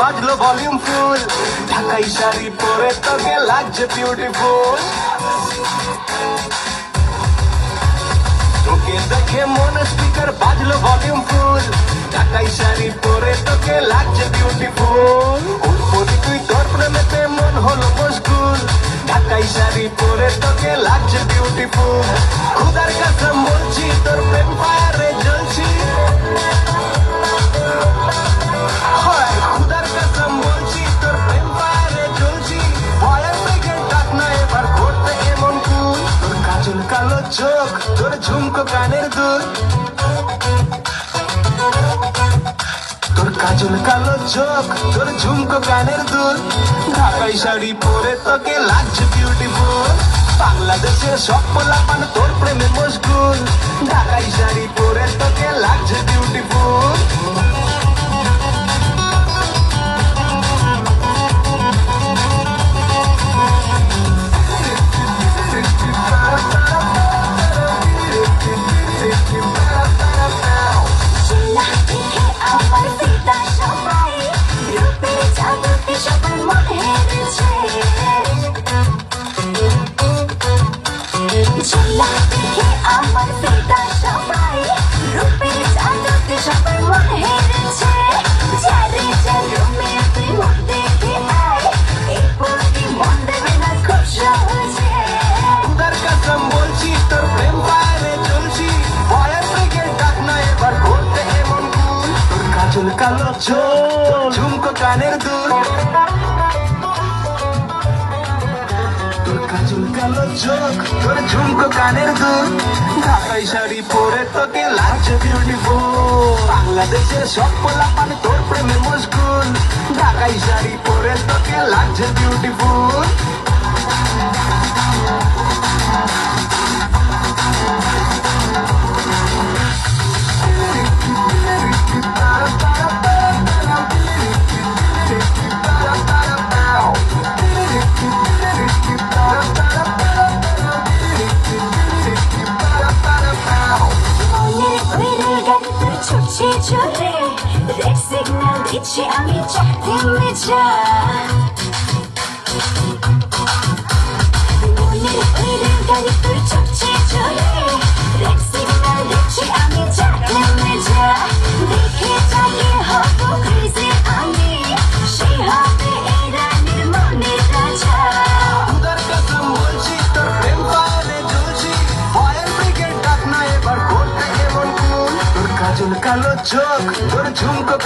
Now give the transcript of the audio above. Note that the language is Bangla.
বাজলো ভলিউম ফুল ঢাকাই শাড়ি পরে তোকে লাগছে বিউটিফুল তোকে দেখে মনে স্পিকার বাজলো ভলিউম ফুল ঢাকাই শাড়ি পরে তোকে লাগছে বিউটিফুল উৎপত্তি তুই তোর প্রেমেতে মন হলো মশগুল। ঢাকাই শাড়ি পরে তোকে লাগছে বিউটিফুল খুদার কাসম বলছি, তোর প্রেম ফায়ারে জ্বলছি। তোর কাজল কালো চোখ, তোর ঝুমকো কানের দুল ঢাকাই শাড়ি পরে তোকে লাগছে বিউটিফুল বাংলাদেশের সব পোলাপান তোর প্রেমে কাজল কালো চোখ ঝুমকো কানের দুল। কালো চোখ, তোর ঝুমকো কানের দুল। ঢাকাই শাড়ি পরে তোকে লাগছে বিউটিফুল বাংলাদেশের সব পোলাপান তোর প্রেমে মুশকুল ঢাকাই শাড়ি পরে তোকে লাগছে বিউটিফুল 엑색만 빛이 아니죠. 힘내자 কুল চোখ তোর ঝুমকো